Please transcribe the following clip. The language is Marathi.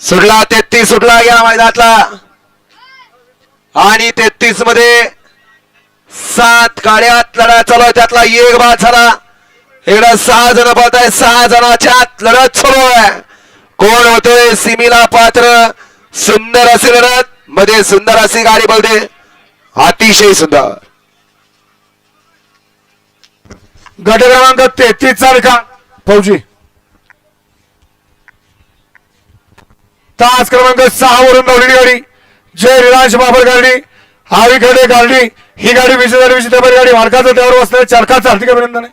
सुटला तेहतीस सुटला या मैदानातला. आणि तेहतीसमध्ये सात गाड्यात लढा चालू आहे त्यातला एक बाद झाला. इकडं सहा जण पाहत आहे सहा जणांच्या लढत चालू आहे. कोण होतोय सिमीला पात्र सुंदर अशी लढत. मध्ये सुंदर अशी गाडी बोलते. अतिशय सुंदर. गट क्रमांक तेहतीस चा का फौजी. तास क्रमांक सहा वरून दौडली गाडी. जय रिलायन्स बाबर गाडी आवीकडे गाडी ही गाडी विजय झाली विजय गाडी मालकाचं त्यावर बसणारे चालकाचं हार्दिक अभिनंदन आहे.